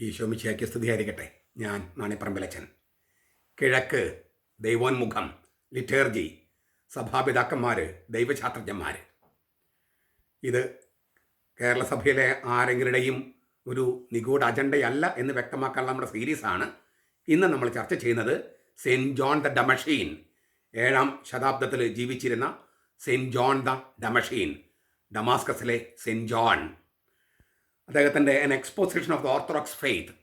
ഈശോമിശിയാക്കി സ്തുതിയായിരിക്കട്ടെ. ഞാൻ നാണിപ്പറമ്പിലച്ചൻ കിഴക്ക് ദൈവോന്മുഖം ലിറ്റേർജി സഭാപിതാക്കന്മാർ ദൈവശാസ്ത്രജ്ഞന്മാർ ഇത് കേരളസഭയിലെ ആരെങ്കിലുടെയും ഒരു നിഗൂഢ അജണ്ടയല്ല എന്ന് വ്യക്തമാക്കാനുള്ള നമ്മുടെ സീരീസാണ്. ഇന്ന് നമ്മൾ ചർച്ച ചെയ്യുന്നത് സെയിന്റ് ജോൺ ദ ഡമഷീൻ ഏഴാം ശതാബ്ദത്തിൽ ജീവിച്ചിരുന്ന സെയിന്റ് ജോൺ ദ ഡമഷീൻ ഡമാസ്കസിലെ സെയിന്റ് ജോൺ. അദ്ദേഹത്തിന്റെ an exposition of the orthodox faith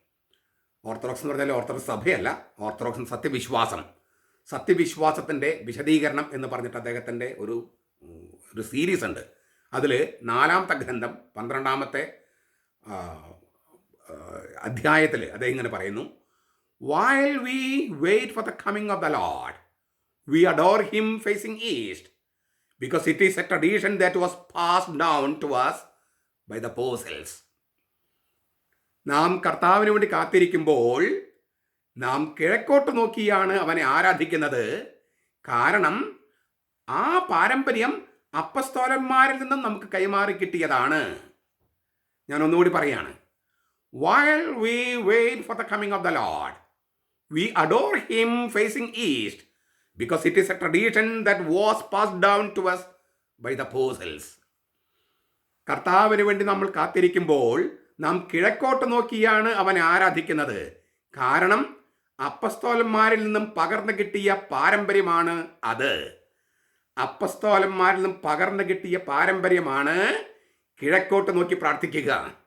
orthodox എന്ന് പറഞ്ഞാൽ ഓർത്തഡോക്സ് സഭയല്ല ഓർത്തഡോക്സ് സത്യവിശ്വാസം. സത്യവിശ്വാസത്തിന്റെ വിശദീകരണം എന്ന് പറഞ്ഞിട്ട് അദ്ദേഹത്തിന്റെ ഒരു ഒരു സീരീസ് ഉണ്ട്. അതിൽ നാലാമത്തെ ഗ്രന്ഥം പന്ത്രണ്ടാമത്തെ അധ്യായത്തിൽ അദ്ദേഹം ഇങ്ങനെ പറയുന്നു while we wait for the coming of the lord we adore him facing east because it is a tradition that was passed down to was by the apostles നാം കർത്താവിന് വേണ്ടി കാത്തിരിക്കുമ്പോൾ നാം കിഴക്കോട്ട് നോക്കിയാണ് അവനെ ആരാധിക്കുന്നത്. കാരണം ആ പാരമ്പര്യം അപ്പസ്തോലന്മാരിൽ നിന്നും നമുക്ക് കൈമാറി കിട്ടിയതാണ്. ഞാൻ ഒന്നുകൂടി പറയാണ്. While we wait for the coming of the lord we adore him facing east because it is a tradition that was pass down to us by the apostles കർത്താവിന് വേണ്ടി നമ്മൾ കാത്തിരിക്കുമ്പോൾ നാം കിഴക്കോട്ട് നോക്കിയാണ് അവനെ ആരാധിക്കുന്നത്. കാരണം അപ്പസ്തോലന്മാരിൽ നിന്നും പകർന്നു കിട്ടിയ പാരമ്പര്യമാണ് അത്. അപ്പസ്തോലന്മാരിൽ നിന്നും പകർന്നു കിട്ടിയ പാരമ്പര്യമാണ് കിഴക്കോട്ട് നോക്കി പ്രാർത്ഥിക്കുക.